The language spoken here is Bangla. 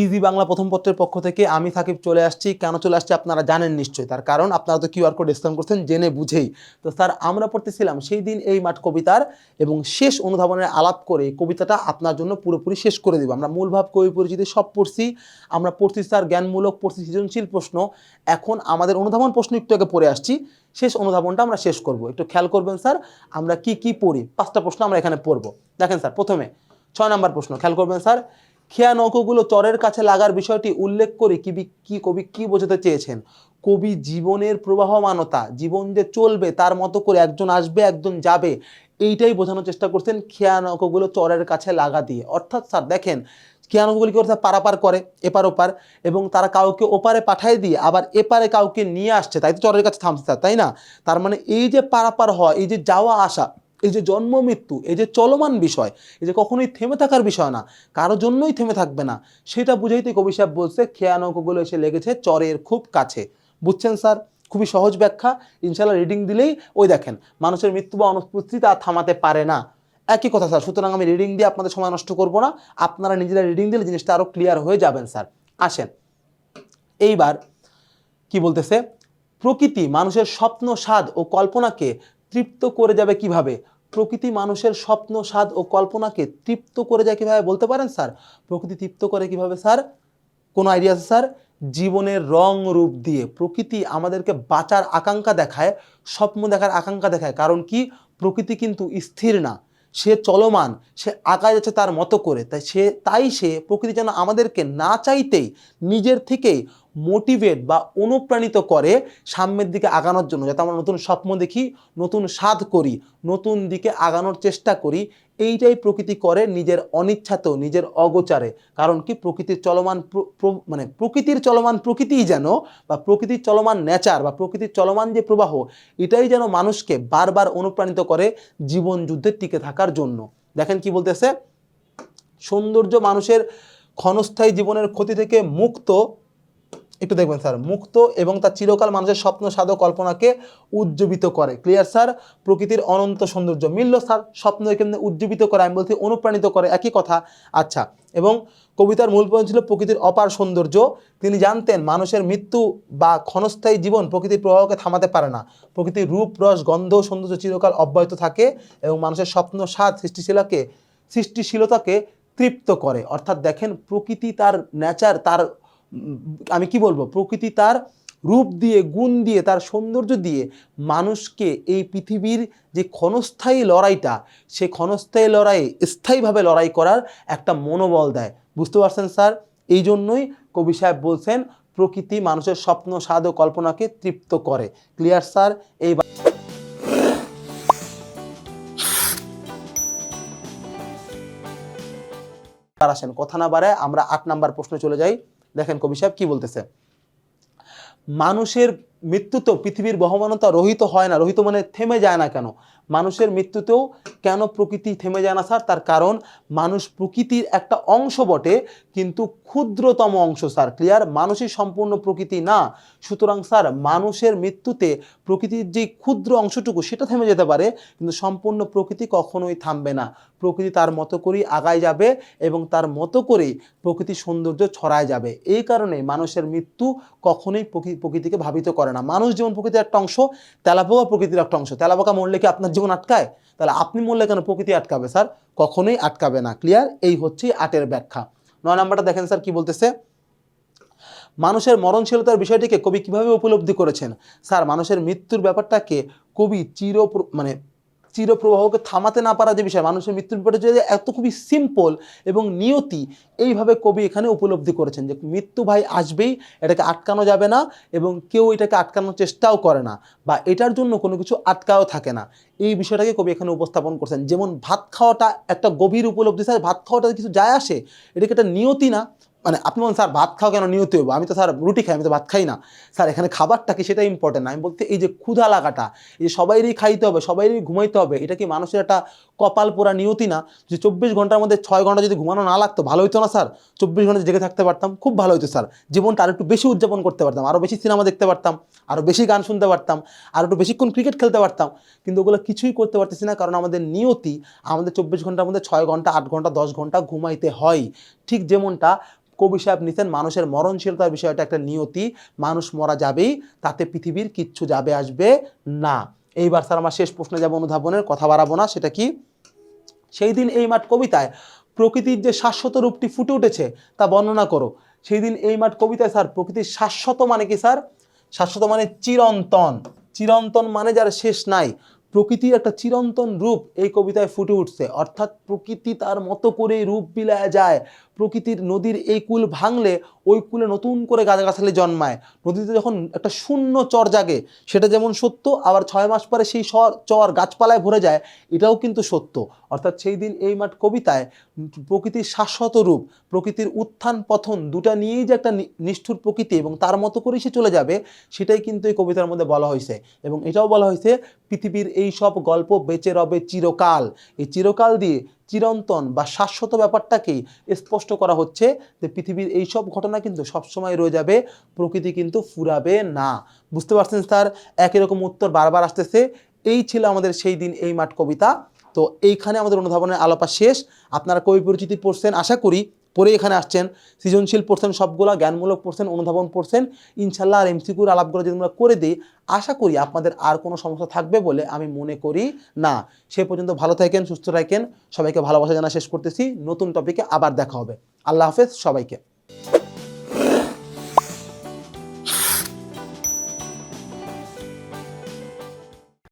ইজি বাংলা প্রথম পত্রের পক্ষ থেকে আমি সাকিব চলে আসছি। কেন চলে আসছি আপনারা জানেন নিশ্চয়ই। তার কারণ আপনারা তো কিউআর কোড স্ক্যান করছেন, জেনে বুঝেই। তো স্যার, আমরা পড়তেছিলাম সেই দিন এই মাঠ কবিতার এবং শেষ অনুধাবনের আলাপ করে কবিতাটা আপনার জন্য পুরোপুরি শেষ করে দিব। আমরা মূল ভাব, কবি পরিচিতি সব পড়ছি। আমরা পড়ছি স্যার জ্ঞানমূলক, পড়ছি সৃজনশীল প্রশ্ন। এখন আমাদের অনুধাবন প্রশ্ন একটু আগে পড়ে আসছি। শেষ অনুধাবনটা আমরা শেষ করব। একটু খেয়াল করবেন স্যার, আমরা কি কি পড়ি? পাঁচটা প্রশ্ন আমরা এখানে পড়ব। দেখেন স্যার, প্রথমে ছয় নম্বর প্রশ্ন, খেয়াল করবেন স্যার। খেয়া নৌকোগুলো চরের কাছে লাগার বিষয়টি উল্লেখ করে কি বি- কি কবি কি বোঝাতে চেয়েছেন? কবি জীবনের প্রবাহমানতা, জীবন যে চলবে তার মতো করে একজন আসবে, একজন যাবে, এইটাই বোঝানোর চেষ্টা করছেন খেয়া নৌকোগুলো চরের কাছে লাগা দিয়ে। অর্থাৎ স্যার, দেখেন খেয়া নৌকোগুলো কি করছে পারাপার করে, এপার ওপার, এবং তারা কাউকে ওপারে পাঠায় দিয়ে আবার এপারে কাউকে নিয়ে আসছে, তাই তো চরের কাছে থামছে তাই না? তার মানে এই যে পারাপার হওয়া, এই যে যাওয়া আসা এই যে জন্ম মৃত্যু, এই যে চলমান বিষয়, এই যে কখনোই থেমে থাকার বিষয় না কারোর জন্যই থেমে থাকবে না, সেটা বুঝাইতে কবি সাহেব বলছে, খেয়া নৌকোগুলো এসে লেগেছে চরের খুব কাছে। বুঝছেন স্যার? খুবই সহজ ব্যাখ্যা ইনশাল্লাহ রিডিং দিলেই ওই দেখেন, মানুষের মৃত্যু বা অনুপস্থিতি তা থামাতে পারে না। একই কথা স্যার, সুতরাং আমি রিডিং দিয়ে আপনাদের সময় নষ্ট করব না, আপনারা নিজেরা রিডিং দিলে জিনিসটা আরও ক্লিয়ার হয়ে যাবেন স্যার। আসেন, এইবার কি বলতেছে? প্রকৃতি মানুষের স্বপ্ন, স্বাদ ও কল্পনাকে তৃপ্ত করে যাবে কীভাবে? প্রকৃতি মানুষের স্বপ্ন, স্বাদ ও কল্পনাকে তৃপ্ত করে যায় কীভাবে বলতে পারেন, স্যার? প্রকৃতি তৃপ্ত করে কীভাবে, স্যার? কোনো আইডিয়া আছে, স্যার? জীবনের রং রূপ দিয়ে প্রকৃতি আমাদেরকে বাঁচার আকাঙ্ক্ষা দেখায়, স্বপ্ন দেখার আকাঙ্ক্ষা দেখায়। কারণ কি? প্রকৃতি কিন্তু স্থির না। সে চলমান, সে আঁকা যাচ্ছে তার মতো করে। তাই সে তাই সে প্রকৃতি যেন আমাদেরকে না চাইতেই, নিজের থেকেই মোটিভেট বা অনুপ্রাণিত করে সামনের দিকে আগানোর জন্য, যাতে আমরা নতুন স্বপ্ন দেখি, নতুন স্বাদ করি, নতুন দিকে আগানোর চেষ্টা করি, এইটাই প্রকৃতি করে নিজের অনিচ্ছাতেও নিজের অগোচারে। কারণ কি? প্রকৃতির চলমান মানে প্রকৃতির চলমান প্রকৃতিই যেন বা প্রকৃতির চলমান নেচার বা প্রকৃতির চলমান যে প্রবাহ, এটাই যেন মানুষকে বারবার অনুপ্রাণিত করে জীবন যুদ্ধে টিকে থাকার জন্য। দেখেন কি বলতেছে? সৌন্দর্য মানুষের ক্ষণস্থায়ী জীবনের ক্ষতি থেকে মুক্ত একটু দেখবেন স্যার, মুক্ত এবং তার চিরকাল মানুষের স্বপ্ন, সাধক কল্পনাকে উজ্জীবিত করে। Clear sir? প্রকৃতির অনন্ত সৌন্দর্য। মিলল, স্যার স্বপ্ন কেমনি উজ্জীবিত করে? আমি বলছি অনুপ্রাণিত করে। একই কথা। আচ্ছা এবং কবিতার মূল পয়েন্ট ছিল প্রকৃতির অপার সৌন্দর্য। তিনি জানতেন মানুষের মৃত্যু বা ক্ষণস্থায়ী জীবন প্রকৃতির প্রবাহকে থামাতে পারে না। প্রকৃতির রূপ, রস, গন্ধ, সৌন্দর্য চিরকাল অব্যাহত থাকে এবং মানুষের স্বপ্ন, স্বাদ, সৃষ্টিশীলাকে সৃষ্টিশীলতাকে তৃপ্ত করে। অর্থাৎ দেখেন, প্রকৃতি তার নেচার তার আমি কি বলব? প্রকৃতি তার রূপ দিয়ে, গুণ দিয়ে, তার সৌন্দর্য দিয়ে মানুষকে এই পৃথিবীর যে ক্ষণস্থায়ী লড়াইটা, সে ক্ষণস্থায়ী লড়াইয়ে স্থায়ীভাবে লড়াই করার একটা মনোবল দেয়। বুঝতে পারছেন স্যার? এই জন্যই কবি সাহেব বলছেন, প্রকৃতি মানুষের স্বপ্ন, স্বাদ ও কল্পনাকে তৃপ্ত করে। Clear sir? এই আসেন, কথা না বাড়ায় আমরা আট নাম্বার প্রশ্নে চলে যাই। দেখেন কবি সাহেব কি বলতেছে? মানুষের মৃত্যু তো পৃথিবীর বহমানতা রহিত হয় না, রহিত মানে থেমে যায় না কেন? মানুষের মৃত্যুতেও কেন প্রকৃতি থেমে যায় না, স্যার? তার কারণ মানুষ প্রকৃতির একটা অংশ বটে, কিন্তু ক্ষুদ্রতম অংশ, স্যার। ক্লিয়ার? মানুষই সম্পূর্ণ প্রকৃতি না। সুতরাং, স্যার, মানুষের মৃত্যুতে প্রকৃতির যে ক্ষুদ্র অংশটুকু, সেটা থেমে যেতে পারে, কিন্তু সম্পূর্ণ প্রকৃতি কখনোই থামবে না। প্রকৃতি তার মতো করেই আগায় যাবে এবং তার মতো করেই প্রকৃতির সৌন্দর্য ছড়ায় যাবে। এই কারণে মানুষের মৃত্যু কখনোই প্রকৃতিকে ভাবিত করে না। মানুষ যেমন প্রকৃতির একটা অংশ, তেলাপোকা প্রকৃতির একটা অংশ। তেলাপোকা মরলে কি আপনার জীবন আটকায়, তাহলে আপনি মূল্যে কেন প্রকৃতি আটকাবে স্যার? কখনোই আটকাবে না ক্লিয়ার এই হচ্ছে আটের ব্যাখ্যা। নয় নাম্বারটা দেখেন স্যার কি বলতেছে? মানুষের মরণশীলতার বিষয়টিকে কবি কীভাবে উপলব্ধি করেছেন? স্যার, মানুষের মৃত্যুর ব্যাপারটাকে কবি চির মানে চিরপ্রবাহকে থামাতে না পারা যে বিষয়, মানুষের মৃত্যুর ব্যাপারটা যে এত খুবই সিম্পল এবং নিয়তি, এইভাবে কবি এখানে উপলব্ধি করেছেন যে মৃত্যু ভাই আসবেই, এটাকে আটকানো যাবে না এবং কেউ এটাকে আটকানোর চেষ্টাও করে না বা এটার জন্য কোনো কিছু আটকাও থাকে না। এই বিষয়টাকে কবি এখানে উপস্থাপন করছেন। যেমন ভাত খাওয়াটা একটা গভীর উপলব্ধি, স্যার, ভাত খাওয়াটা কিছু যায় আসে? এটাকে একটা নিয়তি না? মানে আপনি বলেন, স্যার, ভাত খাও কেন? নিয়তি হব আমি তো, স্যার, রুটি খাই, আমি তো ভাত খাই না। স্যার, এখানে খাবারটা কি সেটা ইম্পর্টেন্ট আমি বলতে, এই যে ক্ষুধা লাগাটা, এই যে সবাইরই খাইতে হবে, সবাইরই ঘুমাইতে হবে, এটা কি মানুষের একটা কপাল পোড়া নিয়তি না? যে চব্বিশ ঘণ্টার মধ্যে ছয় ঘণ্টা যদি ঘুমানো না লাগতো, ভালো হতো না, স্যার? চব্বিশ ঘণ্টা জেগে থাকতে পারতাম, খুব ভালো হতো স্যার। জীবনটা আরও একটু বেশি উদযাপন করতে পারতাম আরও বেশি সিনেমা দেখতে পারতাম আরও বেশি গান শুনতে পারতাম আরও একটু বেশিক্ষণ ক্রিকেট খেলতে পারতাম। কিন্তু ওগুলো কিছুই করতে পারতেছি না, কারণ আমাদের নিয়তি আমাদের চব্বিশ ঘণ্টার মধ্যে ছয় ঘণ্টা, আট ঘণ্টা, দশ ঘণ্টা ঘুমাইতে হয়। ঠিক যেমনটা কবি সাহেব নিতেন মানুষের মরণশীলতার বিষয়টা একটা নিয়তি, মানুষ মরা যাবেই, তাতে পৃথিবীর কিচ্ছু যাবে, আসবে না। এইবার স্যার আমার শেষ প্রশ্নে যাব অনুধাবনের, কথা বাড়াবো না, সেটা কি? সেই দিন এই মাঠ কবিতায় প্রকৃতির যে শাশ্বত রূপটি ফুটে উঠেছে, তা বর্ণনা করো। সেই দিন এই মাঠ কবিতায় স্যার প্রকৃতির শাশ্বত মানে কি স্যার? শাশ্বত মানে চিরন্তন। চিরন্তন মানে যার শেষ নাই। প্রকৃতির একটা চিরন্তন রূপ এই কবিতায় ফুটে উঠছে। অর্থাৎ প্রকৃতি তার মতো করে রূপ বিলায় যায়। প্রকৃতির নদীর এই কুল ভাঙলে ওই কুলে নতুন করে গাছগাছালি জন্মায়। নদীতে যখন একটা শূন্য চর জাগে, সেটা যেমন সত্য, আবার ছয় মাস পরে সেই চর গাছপালায় ভরে যায়, এটাও কিন্তু সত্য। অর্থাৎ সেই দিন এই মাঠ কবিতায় প্রকৃতির শাশ্বত রূপ, প্রকৃতির উত্থান পথন দুটা নিয়েই যে একটা নিষ্ঠুর প্রকৃতি এবং তার মতো করেই সে চলে যাবে, সেটাই কিন্তু এই কবিতার মধ্যে বলা হয়েছে। এবং এটাও বলা হয়েছে, পৃথিবীর এই সব গল্প বেঁচে রবে চিরকাল। এই চিরকাল দিয়ে চিরন্তন বা শাশ্বত ব্যাপারটাকেই স্পষ্ট করা হচ্ছে যে পৃথিবীর এই সব ঘটনা কিন্তু সবসময় রয়ে যাবে, প্রকৃতি কিন্তু ফুরাবে না। বুঝতে পারছেন স্যার? একই রকম উত্তর বারবার আসতেছে, এই ছিল আমাদের সেই দিন, এই মাঠ কবিতা। তো এইখানে আমাদের অনুধাবনের আলোপা শেষ। আপনারা কবি পরিচিতি পড়ছেন, আশা করি পরে এখানে আসছেন, সৃজনশীল পড়ছেন, সবগুলা জ্ঞানমূলক পড়ছেন, অনুধাবন পড়ছেন ইনশাল্লাহ আর এমসিকুর আলাপগুলো যদি আমরা করে দিই, আশা করি আপনাদের আর কোনো সমস্যা থাকবে বলে আমি মনে করি না। সে পর্যন্ত ভালো থাকেন, সুস্থ থাকেন, সবাইকে ভালোবাসা জানা শেষ করতেছি, নতুন টপিকে আবার দেখা হবে। আল্লাহ হাফেজ, সবাইকে।